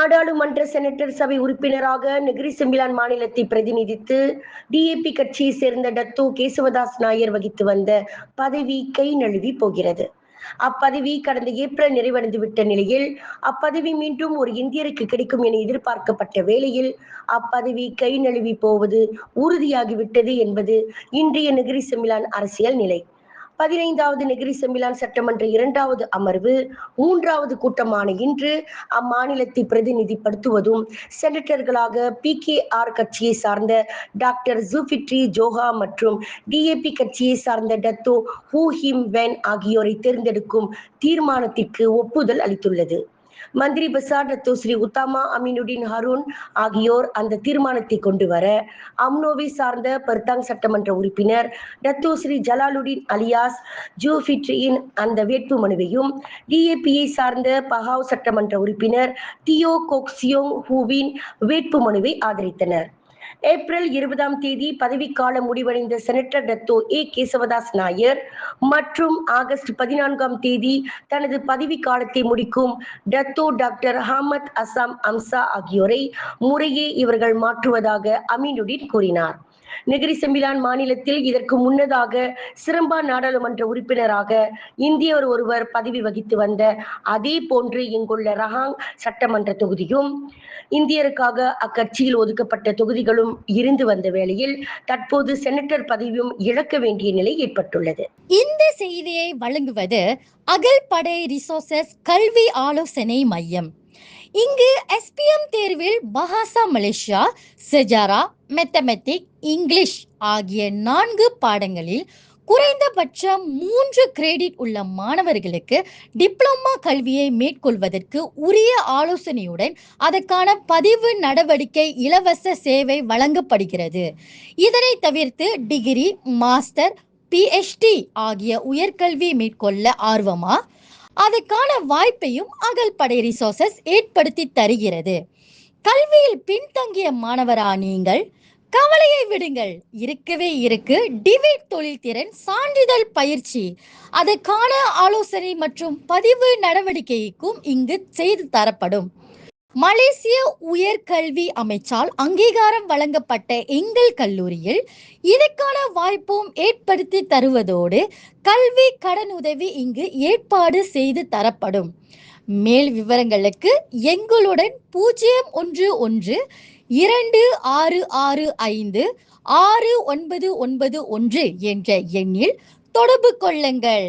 நாடாளுமன்ற செனட்டர் சபை உறுப்பினராக நெகிரி செம்பிலான் மாநிலத்தை பிரதிநிதித்து டிஏபி கட்சியை சேர்ந்த டத்து கேசவதாஸ் நாயர் வகித்து வந்த பதவி கை நழுவி போகிறது. அப்பதவி கடந்த ஏப்ரல் நிறைவடைந்து விட்ட நிலையில் அப்பதவி மீண்டும் ஒரு இந்தியருக்கு கிடைக்கும் என எதிர்பார்க்கப்பட்ட வேளையில் அப்பதவி கை நழுவி போவது உறுதியாகிவிட்டது என்பது இன்றைய நெகிரி செம்பிலான் அரசியல் நிலை. பதினைந்தாவது நெகிரி செம்பிலான் சட்டமன்ற இரண்டாவது அமர்வு மூன்றாவது கூட்டமான இன்று அம்மாநிலத்தை பிரதிநிதிப்படுத்துவதும் செனட்டர்களாக பி கே ஆர் கட்சியை சார்ந்த டாக்டர் ஜூஃபிட்ரி ஜோஹா மற்றும் டிஏபி கட்சியை சார்ந்த டத்தோ ஹூ ஹிம் வென் ஆகியோரை தேர்ந்தெடுக்கும் தீர்மானத்திற்கு ஒப்புதல் அளித்துள்ளது. Menteri Besar Dato Sri Utama Aminuddin Harun ஆகியோர் அந்த தீர்மானத்தை கொண்டு வர அம்னோவை சார்ந்த பர்தாங் சட்டமன்ற உறுப்பினர் டத்தோ ஸ்ரீ ஜலாலுடின் அலியாஸ் ஜூஃபிட்ரியின் அந்த வேட்பு மனுவையும் டிஏபியை சார்ந்த பஹாவ் சட்டமன்ற உறுப்பினர் தியோ கோக்சியோங் ஹூவின் வேட்பு மனுவை ஆதரித்தனர். ஏப்ரல் இருபதாம் தேதி பதவிக்காலம் முடிவடைந்த senator Dato A Kesavadas Nair மற்றும் ஆகஸ்ட் பதினான்காம் தேதி தனது பதவி காலத்தை முடிக்கும் Dato doctor Hamad Assam Amsa ஆகியோரை முறையே இவர்கள் மாற்றுவதாக அமீனுddin கூறினார். நெகிரி செம்பிலான் மாநிலத்தில் இதற்கு முன்னதாக சிரம்பா நாடாளுமன்ற உறுப்பினராக இந்தியர் ஒருவர் பதவி வகித்து வந்த அதே போன்று இங்குள்ள ரஹாங் சட்டமன்ற தொகுதியும் இந்தியருக்காக அக்கட்சியில் ஒதுக்கப்பட்ட தொகுதிகளும் இருந்து வந்த வேளையில் தற்போது செனட்டர் பதவியும் இழக்க வேண்டிய நிலை ஏற்பட்டுள்ளது. இந்த செய்தியை வழங்குவது அகல் படை ரிசோர்சஸ் கல்வி ஆலோசனை மையம். இங்கு எஸ்பிஎம் தேர்வில் பஹாசா மலேசியா செஜாரா மெத்தமெட்டிக் இங்கிலீஷ் ஆகிய நான்கு பாடங்களில் குறைந்தபட்சம் மூன்று கிரெடிட் உள்ள மாணவர்களுக்கு டிப்ளமா கல்வியை மேற்கொள்வதற்கு உரிய ஆலோசனையுடன் அதற்கான பதிவு நடவடிக்கை இலவச சேவை வழங்கப்படுகிறது. இதனை தவிர்த்து டிகிரி மாஸ்டர் பிஹெச்டி ஆகிய உயர்கல்வி மேற்கொள்ள ஆர்வமா? அதற்கான வாய்ப்பையும் அகல்படை ரிசோர்சஸ் ஏற்படுத்தி தருகிறது. கல்வியில் பின்தங்கிய மாணவரா நீங்கள் கவலையை விடுங்கள். இருக்கவே இருக்கு. டிவேட் தொழில்திறன் சான்றிதழ் பயிற்சி. அதற்கான ஆலோசனை மற்றும் பதிவு நடவடிக்கைக்கும் இங்கு செய்து தரப்படும். மலேசிய உயர்கல்வி அமைச்சால் அங்கீகாரம் வழங்கப்பட்ட எங்கள் கல்லூரியில் இதற்கான வாய்ப்பும் ஏற்படுத்தி தருவதோடு கல்வி கடன் உதவி இங்கு ஏற்பாடு செய்து தரப்படும். மேல் விவரங்களுக்கு எங்களுடன் பூஜ்ஜியம் ஒன்று ஒன்று இரண்டு ஆறு ஆறு ஐந்து ஆறு ஒன்பது ஒன்பது ஒன்று என்ற எண்ணில் தொடர்பு கொள்ளுங்கள்.